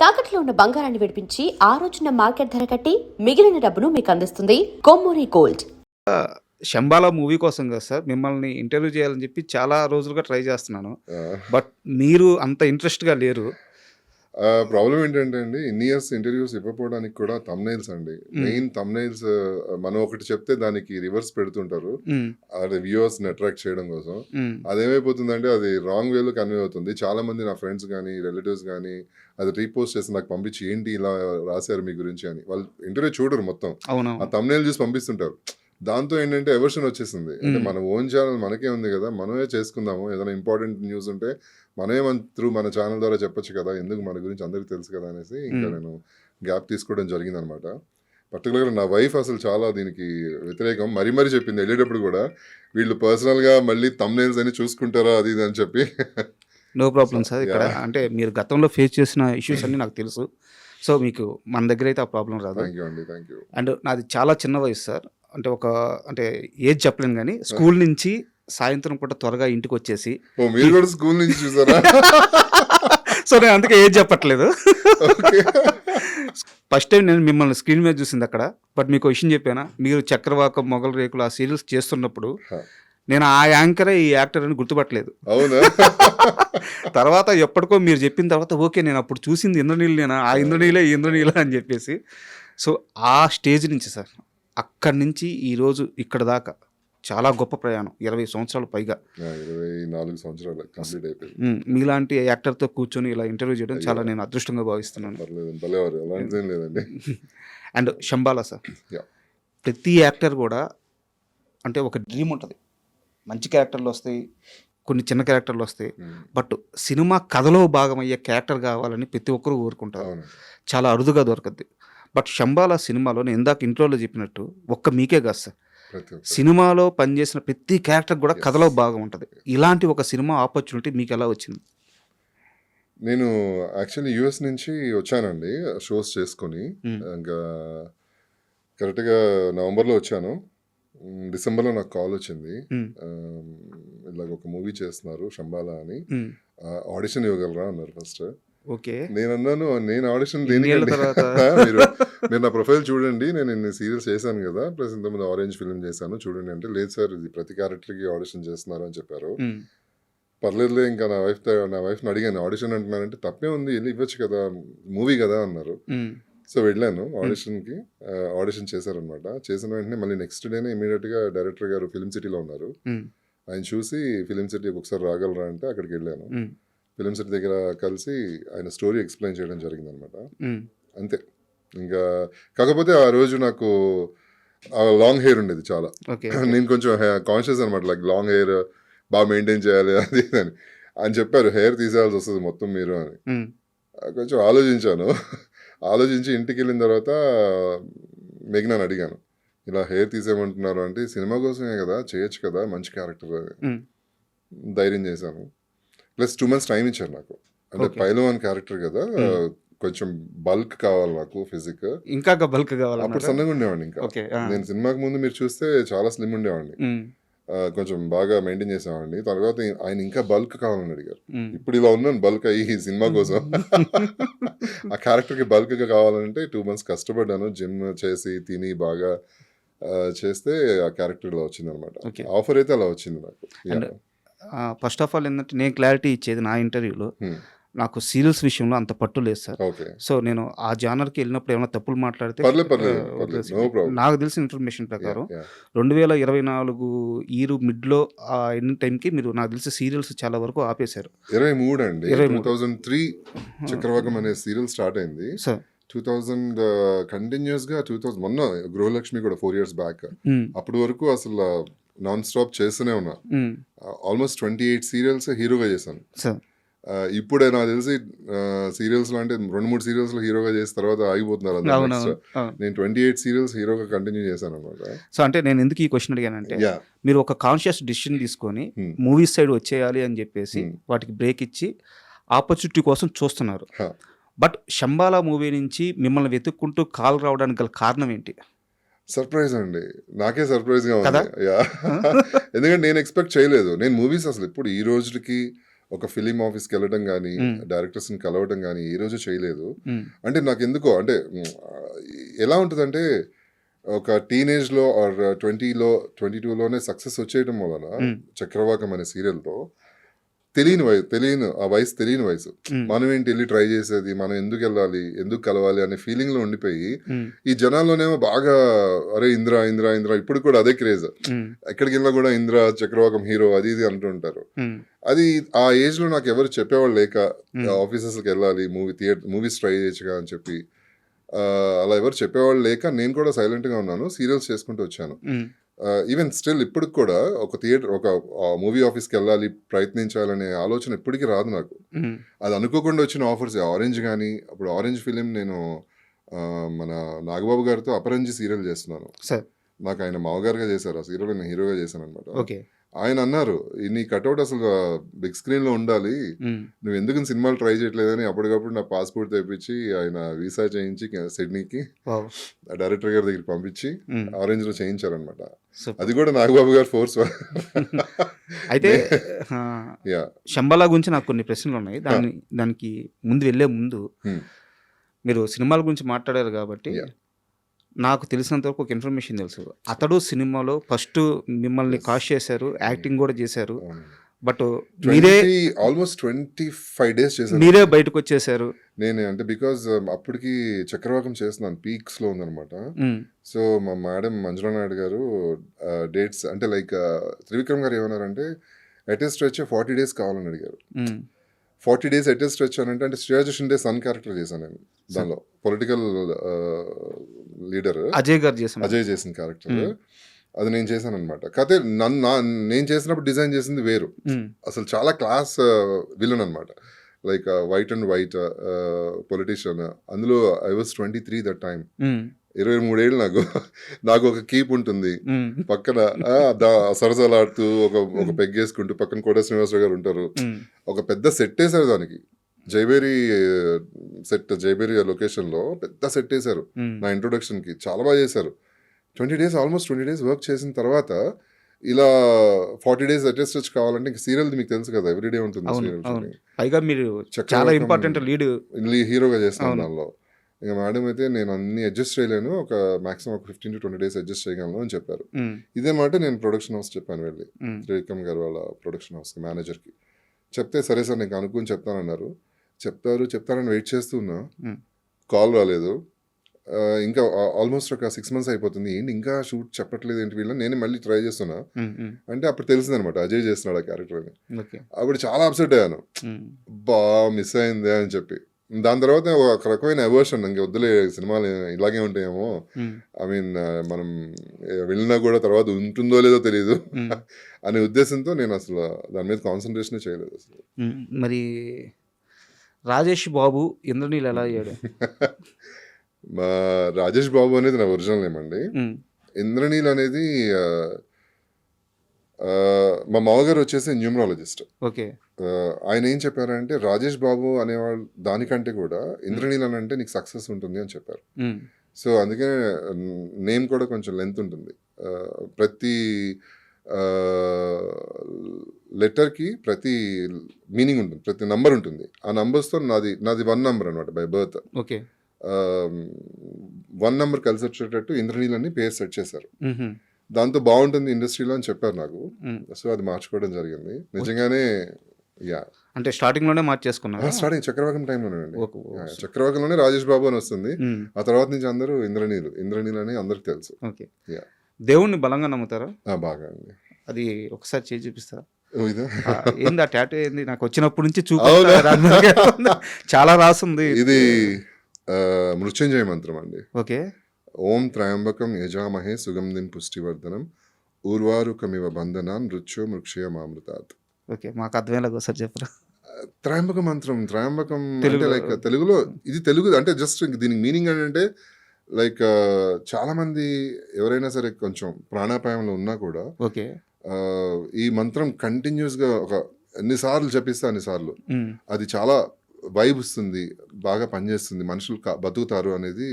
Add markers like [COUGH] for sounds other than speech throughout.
తాకట్లో ఉన్న బంగారాన్ని విడిపించి ఆ రోజున మార్కెట్ ధర కట్టి మిగిలిన డబ్బును మీకు అందిస్తుంది కొమ్మూరి గోల్డ్. శంబాలా మూవీ కోసం కదా సార్ మిమ్మల్ని ఇంటర్వ్యూ చేయాలని చెప్పి చాలా రోజులుగా ట్రై చేస్తున్నాను. బట్ మీరు అంత ఇంట్రెస్ట్గా లేరు. ప్రాబ్లం ఏంటంటే అండి ఇన్ని ఇయర్స్ ఇంటర్వ్యూస్ ఇవ్వకపోవడానికి కూడా తమ్నైల్స్ అండి. మెయిన్ తమ్నైల్స్ మనం ఒకటి చెప్తే దానికి రివర్స్ పెడుతుంటారు. అదే వ్యూవర్స్ని అట్రాక్ట్ చేయడం కోసం. మ్మ్. అదేమైపోతుందంటే అది రాంగ్ వేలో కన్వే అవుతుంది. చాలా మంది నా ఫ్రెండ్స్ కానీ రిలేటివ్స్ కానీ అది రీపోస్ట్ చేసి నాకు పంపించి ఏంటి ఇలా రాశారు మీ గురించి అని. వాళ్ళు ఇంటర్వ్యూ చూడరు మొత్తం. ఆ తమ్నైల్ చూసి పంపిస్తుంటారు. దాంతో ఏంటంటే ఎవర్షన్ వచ్చేసింది. అంటే మన ఓన్ ఛానల్ మనకే ఉంది కదా మనమే చేసుకుందాము. ఏదైనా ఇంపార్టెంట్ న్యూస్ ఉంటే మనమే మన త్రూ మన ఛానల్ ద్వారా చెప్పొచ్చు కదా ఎందుకు మన గురించి అందరికీ తెలుసు కదా అనేసి ఇంకా. నేను గ్యాప్ తీసుకోవడం జరిగింది అనమాట పర్టికులర్గా నా వైఫ్ అసలు చాలా దీనికి వ్యతిరేకం. మరీ మరీ చెప్పింది. వెళ్ళేటప్పుడు కూడా వీళ్ళు పర్సనల్గా మళ్ళీ తమ్నైల్స్ అని చూసుకుంటారా అది ఇది అని చెప్పి. నో ప్రాబ్లం సార్ ఇక్కడ. అంటే మీరు గతంలో ఫేస్ చేసిన ఇష్యూస్ అన్ని నాకు తెలుసు. సో మీకు మన దగ్గర అయితే ఆ ప్రాబ్లం రాదు. థ్యాంక్ యూ అండి. థ్యాంక్ యూ అండ్ నాది చాలా చిన్న వయసు సార్ అంటే ఒక అంటే ఏజ్ చెప్పలేను కానీ స్కూల్ నుంచి సాయంత్రం పూట త్వరగా ఇంటికి వచ్చేసి మీరు కూడా స్కూల్ నుంచి చూసారా? [LAUGHS] సో నేను అందుకే ఏజ్ చెప్పట్లేదు. ఫస్ట్ టైం నేను మిమ్మల్ని స్క్రీన్ మీద చూసింది అక్కడ. బట్ మీకు విషయం చెప్పానా? మీరు చక్రవాకం మొగల రేకులు ఆ సీరియల్స్ చేస్తున్నప్పుడు. నేను ఆ యాంకరే ఈ యాక్టర్ అని గుర్తుపట్టలేదు. అవునా? [LAUGHS] తర్వాత ఎప్పటికో మీరు చెప్పిన తర్వాత ఓకే నేను అప్పుడు చూసింది ఇంద్రనీళ్ళు నేను? ఆ ఇంద్రనీలే ఈ ఇంద్రనీలే అని చెప్పేసి. సో ఆ స్టేజ్ నుంచి సార్ అక్కడి నుంచి ఈరోజు ఇక్కడ దాకా చాలా గొప్ప ప్రయాణం. ఇరవై సంవత్సరాలు పైగా. ఇరవై నాలుగు సంవత్సరాలు కంప్లీట్ అయిపోయింది. ఉమ్, మీలాంటి యాక్టర్తో కూర్చొని ఇలా ఇంటర్వ్యూ చేయడం చాలా నేను అదృష్టంగా భావిస్తున్నాను. లేదండి. [LAUGHS] And Shambhala sir. ప్రతి యాక్టర్ కూడా అంటే ఒక డ్రీమ్ ఉంటుంది. మంచి క్యారెక్టర్లు వస్తాయి కొన్ని చిన్న క్యారెక్టర్లు వస్తాయి. బట్ సినిమా కథలో భాగమయ్యే క్యారెక్టర్ కావాలని ప్రతి ఒక్కరు కోరుకుంటారు. చాలా అరుదుగా దొరకద్ది. బట్ శంబాలా సినిమాలో నేను ఇందాక ఇంట్రోలో చెప్పినట్టు ఒక్క మీకే కాదు సార్. సినిమాలో పనిచేసిన ప్రతి క్యారెక్టర్ కూడా కథలో భాగం ఉంటుంది. ఇలాంటి ఒక సినిమా ఆపర్చునిటీ మీకు ఎలా వచ్చింది? నేను యాక్చువల్లీ యూఎస్ నుంచి వచ్చానండి షోస్ చేసుకొని. ఇంకా కరెక్ట్గా నవంబర్లో వచ్చాను. డిసెంబర్లో నాకు కాల్ వచ్చింది. ఇలాగ ఒక మూవీ చేస్తున్నారు శంబాలా అని. ఆడిషన్ ఇవ్వగలరా అన్నారు ఫస్ట్. ఓకే. నేను అన్నాను నేను ఆడిషన్ దేనికండి? [LAUGHS] మీరు మీరు నా ప్రొఫైల్ చూడండి నేను ఇన్ని సీరియల్స్ చేశాను కదా ప్లస్ ఇంతకుముందు ఆరెంజ్ ఫిల్మ్ చేశాను చూడండి అంటే లేదు సార్ ఇది ప్రతి క్యారెక్టర్కి ఆడిషన్ చేస్తున్నారు అని చెప్పారు. పర్లేదులే ఇంకా నా వైఫ్ నా వైఫ్ని అడిగాను ఆడిషన్ అంటున్నానంటే తప్పే ఉంది వెళ్ళి ఇవ్వచ్చు కదా మూవీ కదా అన్నారు. సో వెళ్ళాను ఆడిషన్కి ఆడిషన్ చేశారనమాట. చేసిన వెంటనే మళ్ళీ నెక్స్ట్ డేనే ఇమీడియట్గా డైరెక్టర్ గారు ఫిలిం సిటీలో ఉన్నారు. ఆయన చూసి ఫిలిం సిటీ ఒకసారి రాగలరా అంటే అక్కడికి వెళ్ళాను. ఫిలిం సిటీ దగ్గర కలిసి ఆయన స్టోరీ ఎక్స్ప్లెయిన్ చేయడం జరిగిందనమాట. ఉమ్, అంతే. ఇంకా కాకపోతే ఆ రోజు నాకు లాంగ్ హెయిర్ ఉండేది చాలా. [CLEARS THROAT] నేను కొంచెం కాన్షియస్ అనమాట లైక్ లాంగ్ హెయిర్ బాగా మెయింటైన్ చేయాలి అది అని. అని చెప్పారు హెయిర్ తీసేయాల్సి వస్తుంది మొత్తం మీరు అని. కొంచెం ఆలోచించాను. [LAUGHS] ఆలోచించి ఇంటికి వెళ్ళిన తర్వాత మెగ్నాన్ అడిగాను. ఇలా హెయిర్ తీసేయమంటున్నారు అంటే సినిమా కోసమే కదా చేయొచ్చు కదా మంచి క్యారెక్టర్ ధైర్యం చేశాను. ప్లస్ టూ మంత్స్ టైం ఇచ్చారు నాకు. అంటే Okay. పైలవాన్ క్యారెక్టర్ కదా. కొంచెం బల్క్ కావాలి నాకు ఫిజిక్. ఇంకా బల్క్ అప్పుడు కావాలన్నారు సన్నగా ఉండేవాడిని ఇంకా. నేను సినిమాకి ముందు మీరు చూస్తే చాలా స్లిమ్ ఉండేవాడిని. కొంచెం బాగా మెయింటైన్ చేసేవాడిని. తర్వాత ఆయన ఇంకా బల్క్ కావాలని అడిగారు. ఇప్పుడు ఇలా ఉన్నాను బల్క్ అయ్యి ఈ సినిమా కోసం. [LAUGHS] ఆ క్యారెక్టర్కి బల్క్గా కావాలంటే టూ మంత్స్ కష్టపడ్డాను. జిమ్ చేసి తిని బాగా చేస్తే ఆ క్యారెక్టర్ ఇలా వచ్చింది అనమాట. ఆఫర్ అయితే అలా వచ్చింది నాకు. ఫస్ట్ ఆఫ్ ఆల్ ఏంటంటే నేను క్లారిటీ ఇచ్చేది నా ఇంటర్వ్యూలో Hmm. నాకు సీరియల్స్ విషయంలో అంత పట్టు లేదు సార్. సో నేను ఆ జానర్కి వెళ్ళినప్పుడు ఏమైనా తప్పులు మాట్లాడితే. నాకు తెలిసిన ఇన్ఫర్మేషన్ ప్రకారం రెండు వేల ఇరవై నాలుగు ఈరు మిడ్లో ఆ ఎన్ని టైంకి మీరు నాకు తెలిసి సీరియల్స్ చాలా వరకు ఆపేశారు. ఇరవై మూడు అండి. ఇరవై టూ. థౌజండ్ త్రీ చక్రవాకం అనే సీరియల్ స్టార్ట్ అయింది. సార్. టూ థౌజండ్ కంటిన్యూస్గా టూ థౌసండ్ మొన్న గృహలక్ష్మి కూడా ఫోర్ ఇయర్స్ బ్యాక్ అప్పటి వరకు అసలు నాన్ స్టాప్ చేస్తూనే ఉన్నా. ఆల్మోస్ట్ ట్వంటీ ఎయిట్ సీరియల్స్ హీరోగా చేశాను. ఇప్పుడే నాకు తెలిసి సీరియల్స్లో అంటే రెండు మూడు సీరియల్స్లో హీరోగా చేసిన తర్వాత ఆగిపోతున్నారు. నేను ట్వంటీ ఎయిట్ సీరియల్స్ హీరోగా కంటిన్యూ చేశాను అనమాట. సో అంటే నేను ఎందుకు ఈ క్వశ్చన్ అడిగానంటే మీరు ఒక కాన్షియస్ డిసిషన్ తీసుకొని Hmm. మూవీస్ సైడ్ వచ్చేయాలి అని చెప్పేసి Hmm. వాటికి బ్రేక్ ఇచ్చి ఆపర్చునిటీ కోసం చూస్తున్నారు. బట్ శంబాలా మూవీ నుంచి మిమ్మల్ని వెతుక్కుంటూ కాల్ రావడానికి గల కారణం ఏంటి? సర్ప్రైజ్ అండి నాకే సర్ప్రైజ్గా కదా? [LAUGHS] ఉంది యా [LAUGHS] ఎందుకంటే నేను ఎక్స్పెక్ట్ చేయలేదు నేను మూవీస్ అసలు ఇప్పుడు ఈ రోజుకి ఒక ఫిలిం ఆఫీస్కి వెళ్ళడం కానీ. డైరెక్టర్స్ని కలవడం కానీ ఈ రోజు చేయలేదు అంటే నాకు ఎందుకో అంటే ఎలా ఉంటుందంటే ఒక టీనేజ్లో ఆర్ ట్వంటీలో ట్వంటీ టూలోనే సక్సెస్ వచ్చేయడం వలన. చక్రవాకం అనే సీరియల్తో తెలియని వయసు తెలియని ఆ వయసు తెలియని వయసు. మనం ఏంటి వెళ్ళి ట్రై చేసేది మనం ఎందుకు వెళ్ళాలి ఎందుకు కలవాలి అనే ఫీలింగ్లో ఉండిపోయి ఉమ్, ఈ జనాల్లోనేమో బాగా అరే ఇంద్ర ఇంద్ర ఇంద్ర ఇప్పుడు కూడా అదే క్రేజ్ ఎక్కడికి వెళ్ళినా కూడా ఇంద్ర చక్రవాకం హీరో అది ఇది అంటుంటారు. అది ఆ ఏజ్లో నాకు ఎవరు చెప్పేవాళ్ళు లేక ఆఫీసెస్కి వెళ్ళాలి మూవీ థియేటర్ మూవీస్ ట్రై చేయొచ్చుగా అని చెప్పి అలా ఎవరు చెప్పేవాళ్ళు లేక నేను కూడా సైలెంట్గా ఉన్నాను సీరియల్స్ చేసుకుంటూ వచ్చాను. ఈవెన్ స్టిల్ ఇప్పటికి కూడా ఒక థియేటర్ ఒక మూవీ ఆఫీస్కి వెళ్ళాలి ప్రయత్నించాలనే ఆలోచన ఇప్పటికీ రాదు నాకు. అది అనుకోకుండా వచ్చిన ఆఫర్స్ ఆరెంజ్ కానీ అప్పుడు ఆరెంజ్ ఫిలిం నేను మన నాగబాబు గారితో అపరంజి సీరియల్ చేస్తున్నాను. సార్. నాకు ఆయన మావగారుగా చేశారు ఆ సీరియల్ నేను హీరోగా చేశాను అనమాట ఓకే. ఆయన అన్నారు "ఈ నీ కట్అవుట్ అసలు బిగ్ స్క్రీన్లో ఉండాలి నువ్వు ఎందుకు సినిమాలు ట్రై చేయట్లేదని అప్పటికప్పుడు నా పాస్పోర్ట్ తెప్పించి ఆయన వీసా చేయించి సిడ్నీకి డైరెక్టర్ గారి దగ్గరికి పంపించి ఆరెంజ్లో చేయించారనమాట. అది కూడా నాగబాబు గారు ఫోర్స్ [LAUGHS] అయితే శంబలా గురించి నాకు కొన్ని ప్రశ్నలు ఉన్నాయి. దాని దానికి ముందు వెళ్ళే ముందు. మీరు సినిమాల గురించి మాట్లాడారు కాబట్టి. నాకు తెలిసినంత వరకు ఒక ఇన్ఫర్మేషన్ తెలుసు. అతడు సినిమాలో ఫస్ట్ మిమ్మల్ని కాస్ట్ చేశారు యాక్టింగ్ కూడా చేశారు. బట్ మీరే ఆల్మోస్ట్ ట్వంటీ ఫైవ్ డేస్ చేశాను మీరే బయటకు వచ్చేసారు. నేను అంటే బికాజ్ అప్పటికి చక్రవాకం చేస్తున్నాను పీక్స్లో ఉందన్నమాట. ఉమ్, సో మా మేడం మంజులా నాయుడు గారు డేట్స్ అంటే లైక్ త్రివిక్రమ్ గారు ఏమన్నారంటే అటెస్ట్ వచ్చే ఫార్టీ డేస్ కావాలని అడిగారు. ఫార్టీ డేస్ అటెస్ట్ వచ్చానంటే అంటే శ్రేయాజ షిండే సన్ క్యారెక్టర్ చేశాను నేను దానిలో. Political leader. అజయ్ గారు చేసాం అజయ్ చేసిన క్యారెక్టర్. అది నేను చేశాను అనమాట కథ నన్ను నేను చేసినప్పుడు డిజైన్ చేసింది వేరు. అసలు చాలా క్లాస్ విలన్ అనమాట like white and white politician అందులో I was twenty three that time ఇరవై మూడేళ్ళు నాకు. నాకు ఒక కీప్ ఉంటుంది. పక్కన సరసలాడుతూ ఒక ఒక పెగ్గేసుకుంటూ పక్కన కోట శ్రీనివాసరావు గారు ఉంటారు. ఒక పెద్ద సెట్ వేశారు దానికి. జైబేరి సెట్ జైబేరి లొకేషన్లో పెద్ద సెట్ వేశారు. నా ఇంట్రొడక్షన్కి చాలా బాగా చేశారు. Twenty days almost twenty days work చేసిన తర్వాత ఇలా ఫార్టీ డేస్ అటెస్ట్ వచ్చి కావాలంటే ఇంక సీరియల్ మీకు తెలుసు కదా ఎవ్రీడే ఉంటుంది సీరియల్. పైగా మీరు చాలా ఇంపార్టెంట్ లీడ్. హీరోగా చేస్తాను. దానిలో. ఇక మేడం అయితే నేను అన్ని అడ్జస్ట్ చేయలేను ఒక మాక్సిమం ఒక fifteen to twenty days adjust చేయగలను అని చెప్పారు. ఇదే మాట నేను ప్రొడక్షన్ హౌస్ చెప్పాను వెళ్ళి. త్రివిక్రమ్ గారు వాళ్ళ ప్రొడక్షన్ హౌస్ మేనేజర్కి. చెప్తే సరే సార్ నేను కనుక్కొని చెప్తానన్నారు. చెప్తారు చెప్తారని వెయిట్ చేస్తున్నా. కాల్ రాలేదు. ఇంకా ఆల్మోస్ట్ ఒక సిక్స్ మంత్స్ అయిపోతుంది. ఏంటి ఇంకా షూట్ చెప్పట్లేదు ఏంటి వీళ్ళని? నేను మళ్ళీ ట్రై చేస్తున్నా. అంటే అప్పుడు తెలిసింది అనమాట అజయ్ చేస్తున్నాడు ఆ క్యారెక్టర్ అని. అప్పుడు చాలా అప్సెట్ అయ్యాను. బా మిస్ అయిందే అని చెప్పి. దాని తర్వాత ఒక రకమైన ఎవర్షన్ ఇంక వద్దులే సినిమాలు ఇలాగే ఉంటాయేమో. ఐ మీన్ మనం వెళ్ళినా కూడా తర్వాత ఉంటుందో లేదో తెలియదు [LAUGHS] అనే ఉద్దేశంతో నేను అసలు దాని మీద కాన్సన్ట్రేషన్ చేయలేదు అసలు. మరి రాజేష్ బాబు ఇంద్రనీళ్ళు ఎలా అయ్యాడు? మా రాజేష్ బాబు అనేది నా ఒరిజినల్ నేమ్ అండి. ఇంద్రనీల్ అనేది మా మామగారు వచ్చేసి న్యూమరాలజిస్ట్. ఓకే. ఆయన ఏం చెప్పారంటే రాజేష్ బాబు అనేవాళ్ళు దానికంటే కూడా ఇంద్రనీల్ అని అంటే నీకు సక్సెస్ ఉంటుంది అని చెప్పారు. సో అందుకే నేమ్ కూడా కొంచెం లెంత్ ఉంటుంది. ప్రతి లెటర్కి ప్రతి మీనింగ్ ఉంటుంది ప్రతి నంబర్ ఉంటుంది. ఆ నంబర్స్తో నాది నాది వన్ నంబర్ అనమాట by birth okay. One number కలిసి వచ్చేటట్టు ఇంద్రనీల్ అని పేరు సెట్ చేశారు. దాంతో బాగుంటుంది ఇండస్ట్రీలో అని చెప్పారు నాకు. సో అది మార్చుకోవడం జరిగింది. నిజంగానే యా అంటే స్టార్టింగ్లోనే మార్చేసుకున్నా స్టార్టింగ్ చక్రవాకం టైంలోనే చక్రవాకంలోనే రాజేష్ బాబు అని వస్తుంది. ఆ తర్వాత నుంచి అందరూ ఇంద్రనీలు. ఇంద్రనీల్ అని అందరికి తెలుసు. ఓకే. దేవుణ్ణి బలంగా నమ్ముతారా? బాగా అండి. అది ఒకసారి చేసి చూపిస్తారా? ఏంది ఆ టాటూ ఏంది? నాకు వచ్చినప్పటి నుంచి? చూపి చాలా రాసుంది. ఇది మృత్యుంజయ మంత్రం అండి. ఓకే. ఓం త్రయంబకం యజామహే సుగంధిం పుష్టివర్ధనం. ఊర్వారుకమివ బంధనాన్ మృత్యు మృక్షయ మామృతాత్. ఓకే మాకు అర్థమయ్యేలాగా ఒకసారి చెప్పరా. త్రయంబక మంత్రం త్రయంబకం అంటే. లైక్ తెలుగులో ఇది తెలుగు అంటే జస్ట్ దీనికి మీనింగ్ ఏంటంటే లైక్ చాలా మంది ఎవరైనా సరే కొంచెం ప్రాణాపాయంలో ఉన్నా కూడా ఓకే. ఈ మంత్రం కంటిన్యూస్గా ఒక ఎన్నిసార్లు చెప్పిస్తే అన్నిసార్లు. అది చాలా వైబ్ ఇస్తుంది బాగా పనిచేస్తుంది మనుషులు బతుకుతారు అనేది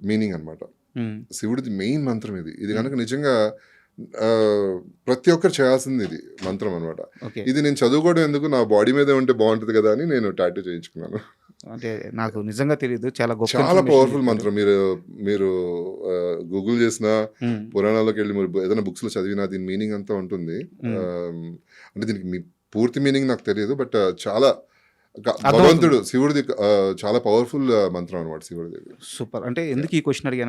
మీనింగ్ అన్నమాట. ఉమ్, శివుడిది మెయిన్ మంత్రం ఇది. ఇది కనుక నిజంగా ప్రతి ఒక్కరు చేయాల్సింది ఇది మంత్రం అనమాట ఇది నేను చదువుకోవడం ఎందుకు నా బాడీ మీదే ఉంటే బాగుంటుంది కదా అని నేను టాటూ చేయించుకున్నాను. అంటే నాకు నిజంగా తెలియదు చాలా గొప్ప చాలా పవర్ఫుల్. మంత్రం. మీరు మీరు గూగుల్ చేసిన పురాణాల్లోకి వెళ్ళి మీరు ఏదైనా books లో చదివినా దీని మీనింగ్ అంతా ఉంటుంది. అంటే దీనికి మీ పూర్తి మీనింగ్ నాకు తెలియదు బట్ చాలా. భగవంతుడు శివుడిది చాలా పవర్ఫుల్ మంత్రం అనమాట శివుడిది. సూపర్. అంటే ఎందుకు ఈ క్వశ్చన్ అడిగాను?